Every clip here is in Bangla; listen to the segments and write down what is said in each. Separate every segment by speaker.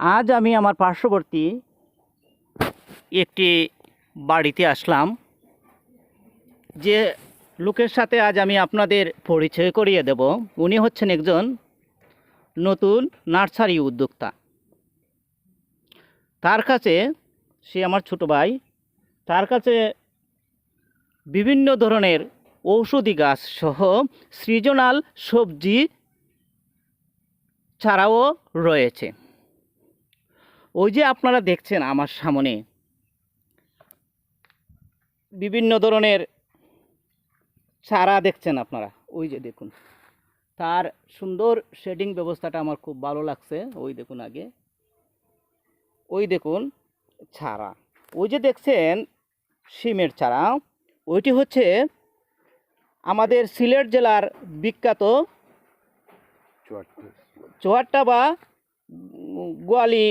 Speaker 1: আজ আমি আমার পার্শ্ববর্তী একটি বাড়িতে আসলাম, যে লোকের সাথে আজ আমি আপনাদের পরিচয় করিয়ে দেব। উনি হচ্ছেন একজন নতুন নার্সারি উদ্যোক্তা। তার কাছে, সে আমার ছোট ভাই, তার কাছে বিভিন্ন ধরনের ঔষধি গাছ সহ সৃজনাল সবজি ছাড়াও রয়েছে। ওই যে আপনারা দেখছেন আমার সামনে বিভিন্ন ধরনের চারা দেখছেন আপনারা ওই যে দেখুন। তার সুন্দর শেডিং ব্যবস্থাটা আমার খুব ভালো লাগছে ওই দেখুন আগে। ওই দেখুন চারা ওই যে দেখছেন সিমের চারা ওইটি হচ্ছে আমাদের সিলেট জেলার বিখ্যাত চুয়াট্টা বা গোয়ালি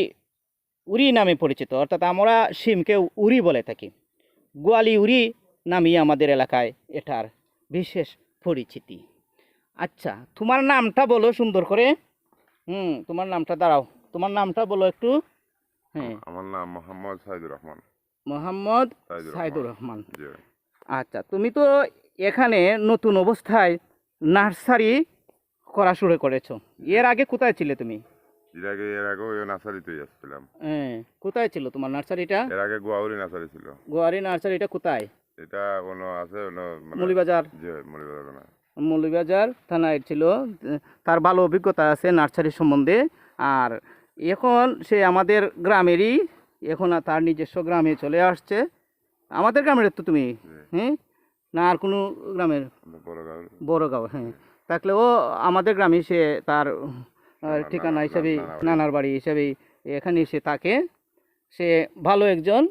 Speaker 1: উরি নামে পরিচিত অর্থাৎ আমরা শিমকে উরি বলে থাকি। গোয়ালি উরি নামই আমাদের এলাকায় এটার বিশেষ পরিচিতি। আচ্ছা তোমার নামটা বলো সুন্দর করে। হুম তোমার নামটা দাঁড়াও। তোমার নামটা বলো একটু। হ্যাঁ।
Speaker 2: আমার নাম মোহাম্মদ সাইদুর রহমান।
Speaker 1: মোহাম্মদ
Speaker 2: সাইদুর
Speaker 1: সাইদুর রহমান। আচ্ছা তুমি তো এখানে নতুন অবস্থায় নার্সারি করা শুরু করেছ। এর আগে কোথায় ছিলে তুমি?
Speaker 2: এর আগে এর আগে ওই নার্সারিতেই আসছিলাম।
Speaker 1: হ্যাঁ কোথায় ছিল তোমার নার্সারিটা?
Speaker 2: এর আগে গোয়াউরি নার্সারি ছিল।
Speaker 1: গোয়ারি নার্সারিটা কোথায়?
Speaker 2: এটা আছে মানে জি মৌলিবাজার না।
Speaker 1: মৌলভীবাজার থানায় ছিল। তার ভালো অভিজ্ঞতা আছে নার্সারি সম্বন্ধে। আর এখন সে আমাদের গ্রামেরই এখন তার নিজস্ব গ্রামে চলে আসছে। আমাদের গ্রামের তো তুমি? হ্যাঁ না আর কোনো গ্রামের?
Speaker 2: বড় গাঁও।
Speaker 1: বড়গাঁও হ্যাঁ। থাকলে ও আমাদের গ্রামে সে তার ঠিকানা হিসাবে নানার বাড়ি হিসাবে এখানে এসে থাকে সে ভালো একজন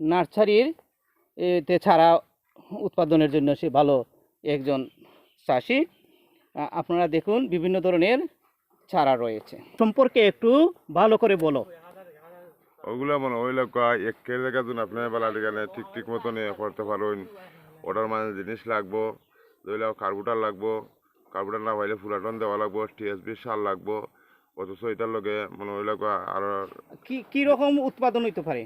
Speaker 1: নার্সারির এতে ছাড়া উৎপাদনের জন্য সে ভালো একজন চাষি। আপনারা দেখুন বিভিন্ন ধরনের চারা রয়েছে। সম্পর্কে একটু ভালো করে বলো।
Speaker 2: ওগুলো মানে ওই লোক এক কেজি জায়গা দিন আপনি বেলা এখানে ঠিক ঠিক মতন করতে পারেন ওটার মানে জিনিস লাগবো ধরলে কার্বুটার লাগবো কার্বুটার না পাইলে ফুলাটন দেওয়া লাগবো টিএসবি সার লাগবো অথচ এটার লগে মানে ওই লোক আর
Speaker 1: কি কি রকম উৎপাদন হইতে পারে?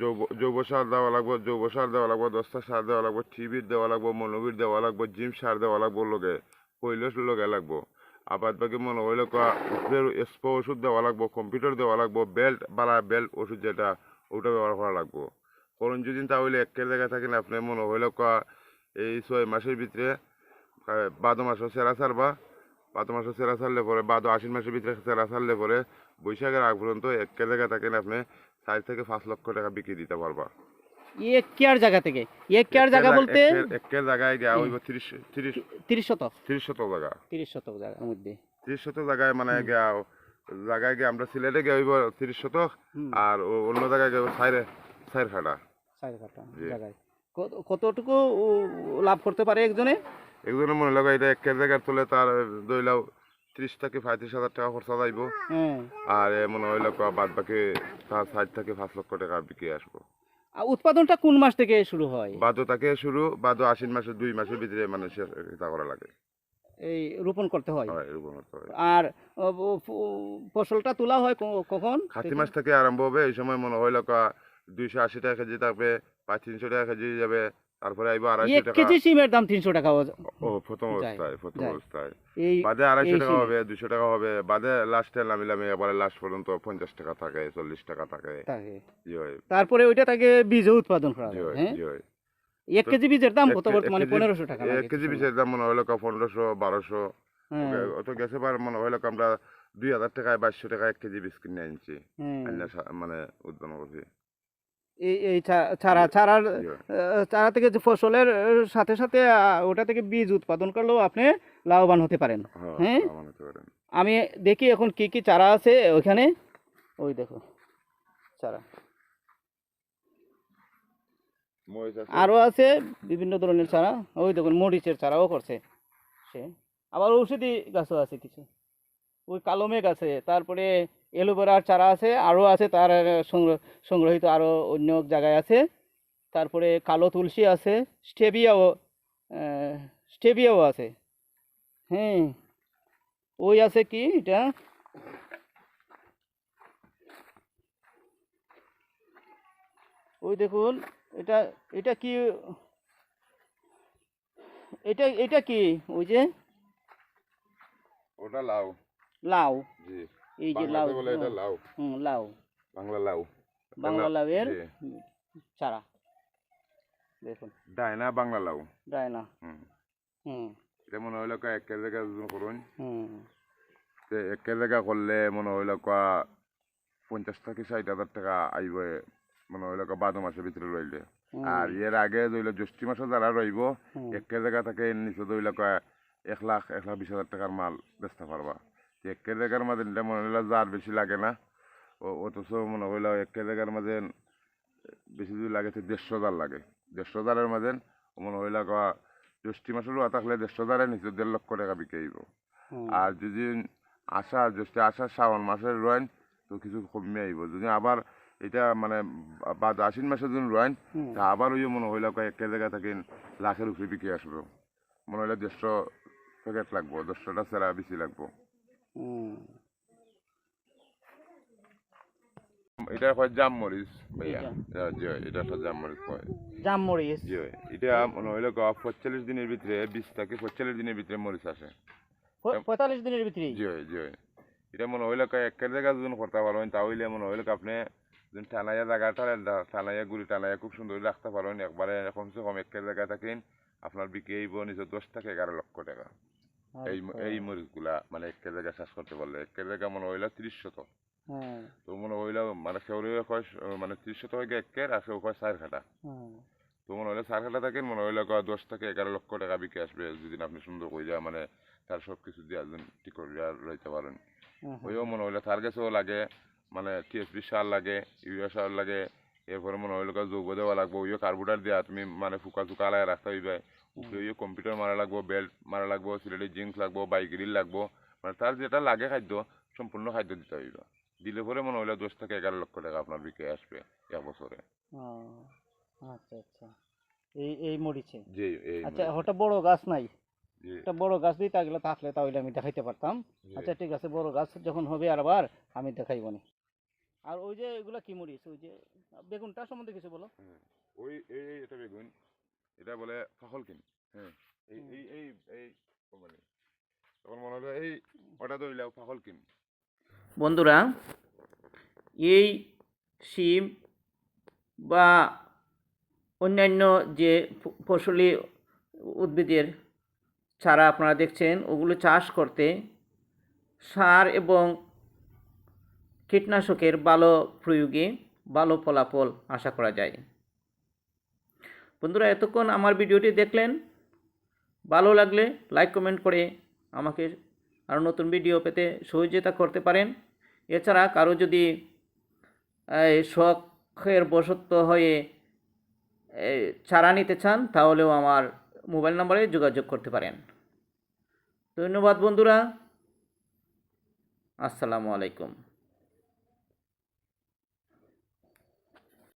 Speaker 2: জৈব জৈব সার দেওয়া লাগবো জৈব সার দেওয়া লাগবো দশটা সার দেওয়া লাগবো টিভির দেওয়া লাগবো মনোবির দেওয়া লাগবো জিম সার দেওয়া লাগবো লোকে পৈলস লগে লাগবো। আবার বাকি মনে হইলে স্প্রে ওষুধ দেওয়া লাগবো কম্পিউটার দেওয়া লাগবো বেল্ট বালা বেল্ট ওষুধ যেটা ওটা ব্যবহার করা লাগবো। করুন যদি তাহলে এক জায়গায় থাকেন আপনি মনে হইলে এই ছয় মাসের ভিতরে বারো মাসও সেরা সারবা বারো মাসও সেরা সারলে পরে বারো আশ্বিন মাসের ভিতরে সেরা সারলে পরে বৈশাখের আগ পর্যন্ত এক জায়গায় থাকেন আপনি চার থেকে পাঁচ লক্ষ টাকা বিক্রি দিতে পারবা।
Speaker 1: এক কেয়ার জায়গা থেকে এক কেয়ার জায়গা বলতে?
Speaker 2: একের জায়গায় গিয়া হইব তিরিশ তিরিশ
Speaker 1: তিরিশ শতক
Speaker 2: তিরিশ শত জায়গা।
Speaker 1: তিরিশ শতক জায়গার মধ্যে।
Speaker 2: তিরিশ শত জায়গায় মানে গিয়া জায়গায় গিয়ে আমরা সিলেটে গিয়ে হইব তিরিশ শতক আর অন্য জায়গায় গিয়ে সাইরে সাইর খাটা
Speaker 1: চার কাটা জায়গায়। কত- কতটুকু লাভ করতে পারে একজনে?
Speaker 2: একজনের মনে লাগা এটা একের জায়গায় তুলে তার দইলাও ত্রিশ থেকে পঁয়ত্রিশ হাজার টাকা খরচা যাইব।
Speaker 1: হ্যাঁ।
Speaker 2: আর মনে হইল বাদ বাকি তার ষাট থেকে পাঁচ লক্ষ টাকা বিক্রি আসব।
Speaker 1: আর উৎপাদনটা কোন মাস থেকে শুরু হয়?
Speaker 2: বাদো তাকে শুরু বাদো আশ্বিন মাসের দুই মাসের ভিতরে মানে এটা করা লাগে।
Speaker 1: এই রোপণ করতে হয়?
Speaker 2: হয় এরকম হতে হয়।
Speaker 1: আর ফসলটা তোলা হয় কখন
Speaker 2: খাতি মাস থেকে আরম্ভ হবে এই সময় মনে হইল দুইশো আশি টাকা কেজি থাকবে বা তিনশো টাকা কেজি যাবে তারপরে আইব আড়াইশো টাকা।
Speaker 1: কেজি সিমের দাম তিনশো টাকা ও-
Speaker 2: প্রথম অবস্থায় প্রথম অবস্থায়। বাদে আড়াইশো টাকা হবে দুশো টাকা হবে। বাদে লাস্টে নামি নামি এবারে লাস্ট পর্যন্ত পঞ্চাশ টাকা থাকে চল্লিশ টাকা থাকে।
Speaker 1: থাকে। তারপরে ওইটা তাকে বীজও উৎপাদন করা
Speaker 2: হয়?
Speaker 1: এক কেজি বীজের দাম কত বর্তমানে? পনেরোশো টাকা
Speaker 2: এক কেজি বিষের দাম মনে হইল পনেরোশো বারোশো?
Speaker 1: হ্যাঁ,
Speaker 2: অত গেছে বার মনে হইল আমরা দুই হাজার টাকায় বাইশশো টাকা এক কেজি বীজ কিনে আনছি।
Speaker 1: হ্যাঁ।
Speaker 2: মানে উৎপন্ন করছি।
Speaker 1: এই চারা চারার চারা থেকে যে ফসলের সাথে সাথে ওটা থেকে বীজ উৎপাদন করলেও আপনি লাভবান হতে পারেন।
Speaker 2: হ্যাঁ
Speaker 1: হ্যাঁ? আমি দেখি এখন কি কি চারা আছে ওইখানে। ওই দেখো চারা। আরও আছে বিভিন্ন ধরনের চারা। ওই দেখুন মরিচের চারাও করছে সে। আবার ঔষধি গাছও আছে কিছু। ওই কালো মেঘ আছে তারপরে এলোভেরার চারা আছে আরও আছে তার সংগ্রহ সংগ্রহিত আরও অন্য জায়গায় আছে। তারপরে কালো তুলসী আছে স্টেবিয়াও স্টেবিয়াও আছে। হ্যাঁ ওই আছে কি এটা? ওই দেখুন এটা এটা কি এটা এটা কি ওই যে?
Speaker 2: ওটা লাউ।
Speaker 1: লাউ।
Speaker 2: জি।
Speaker 1: এই যে লাউ
Speaker 2: বলে এটা লাউ।
Speaker 1: হুম লাউ।
Speaker 2: বাংলা লাউ।
Speaker 1: বাংলা লাউয়ের চারা। দেখুন।
Speaker 2: ডায়না বাংলা লাউ।
Speaker 1: ডায়না।
Speaker 2: হুম।
Speaker 1: হুম।
Speaker 2: এটা মনে হইল কয় এক কেজি জায়গা করুন।
Speaker 1: হুম।
Speaker 2: তে এক কেজি জায়গা করলে মনে হইল কয়া পঞ্চাশ থেকে ষাট হাজার টাকা আইব মনে হইল কয়া বারো মাসের ভিতরে রইলে। আর এর আগে ধরলে জ্যৈষ্ঠী মাসে যারা রইব এক জায়গা থেকে নিচে ধরলে এক লাখ এক লাখ বিশ হাজার টাকার মাল বেচতে পারবা। এক জায়গার মাঝে মনে হইল যার বেশি লাগে না। ও অথচ মনে হইল এক জায়গার মাঝে বেশি যদি লাগে তো দেড়শো হাজার লাগে। দেড়শো হাজারের মাঝে মনে হইল কয়া জ্যৈষ্ঠী মাসের রোয়া থাকলে দেড়শো হাজারের নিচে দেড় লক্ষ টাকা বিকে আইব।
Speaker 1: হুম,
Speaker 2: আর যদি আষাঢ় জ্যৈষ্ঠী আষাঢ় শ্রাবণ মাসের রয়েন তো কিছু কমে আইব। যদি আবার এটা মানে বা আশ্বিন মাসে যদি রয়েন তা আবার ওই মনে হইলে কয়েক জায়গা থেকে লাখের উপরে বিকে আসব। মনে হইলে দেড়শো প্যাকেট লাগবো দেড়শোটা সেরা বেশি লাগবো। এটা হয় ভাইয়া। জি এটা একটা হয়।
Speaker 1: জামমরিচ
Speaker 2: জি এটা মনে হইলে পঁয়তাল্লিশ দিনের ভিতরে বিশ থেকে পঁয়তাল্লিশ দিনের ভিতরে মরিচ আসে।
Speaker 1: পঁয়তাল্লিশ দিনের
Speaker 2: জি জি এটা মনে হইলে জায়গা করতে তাহলে মনে হইলে আপনি টানাইয়া জায়গাটা টানাইয়া গুড়ি টানাইয়া খুব সুন্দর রাখতে পারেন একবারে কমসে কম এক জায়গা থাকেন। আপনার বিক্রি হইব নিচে দশ থেকে এগারো লক্ষ টাকা। এই
Speaker 1: আচ্ছা,
Speaker 2: এই মরিচগুলা মানে এক জায়গা চাষ করতে পারলে মনে হইলে ত্রিশ শত
Speaker 1: হ্যাঁ,
Speaker 2: তো মনে হইলে মানে সেউরি কয় মানে ত্রিশ শত হয়ে একের আর সেও কয় চার খাটা
Speaker 1: হ্যাঁ,
Speaker 2: তো মনে হইলে চার খাটা থাকেন মনে হইলে কয় দশ থেকে এগারো লক্ষ টাকা বিক্রি আসবে যদি আপনি সুন্দর কইরা মানে তার সব কিছু দিয়ে একজন ঠিক করিয়া রইতে পারেন।
Speaker 1: হ্যাঁ,
Speaker 2: ওইও মনে হইল তার কাছেও লাগে মানে টিএসপি সার লাগে ইউরিয়া সার লাগে এরপরে মনে হইল যৌগ দেওয়া লাগবো ওইও কার্বোটার দেওয়া তুমি মানে ফুকা চুকা আলায় রাখতে হইবে উপরে ওইও কম্পিউটার মারা লাগবো বেল্ট মারা লাগবো সিলেটি জিন্স লাগবো বাইকেরিল লাগবো মানে তার যেটা লাগে খাদ্য সম্পূর্ণ খাদ্য দিতে হইবে। দিলে পরে মনে হইল দশ থেকে এগারো লক্ষ টাকা আপনার বিকে আসবে এক বছরে।
Speaker 1: আচ্ছা আচ্ছা। এই এই মরিচে?
Speaker 2: জি এই
Speaker 1: আচ্ছা ওটা বড় গাছ নাই? একটা বড় গাছ তাগুলো থাকলে তাহলে আমি দেখাইতে পারতাম। আচ্ছা ঠিক আছে বড় গাছ যখন হবে আর আবার আমি দেখাইব নি। আর ওই যে এগুলা কি মরিচ? ওই যে বেগুনটা সম্বন্ধে কিছু বলো।
Speaker 2: হ্যাঁ, ওই এই এই এটা বেগুন এটা বলে ফাহল কিন হ্যাঁ এই এই এই এই কোম্পানি। তখন মনে হলো এই ওটা ধরলে ফাহল কিন
Speaker 1: বন্ধুরা এই শিম বা অন্যান্য যে ফ- ফসলি উদ্ভিদের চারা আপনারা দেখছেন ওগুলো চাষ করতে সার এবং কীটনাশকের ভালো প্রয়োগে ভালো ফলাফল আশা করা যায়। বন্ধুরা, এতক্ষণ আমার ভিডিওটি দেখলেন। ভালো লাগলে লাইক, কমেন্ট করে আমাকে আরও নতুন ভিডিও পেতে সহযোগিতা করতে পারেন। এছাড়া কারও যদি শখের বশত্ব হয়ে চারা নিতে চান, তাহলেও আমার মোবাইল নম্বরে যোগাযোগ করতে পারেন। ধন্যবাদ বন্ধুরা। আসসালামু আলাইকুম।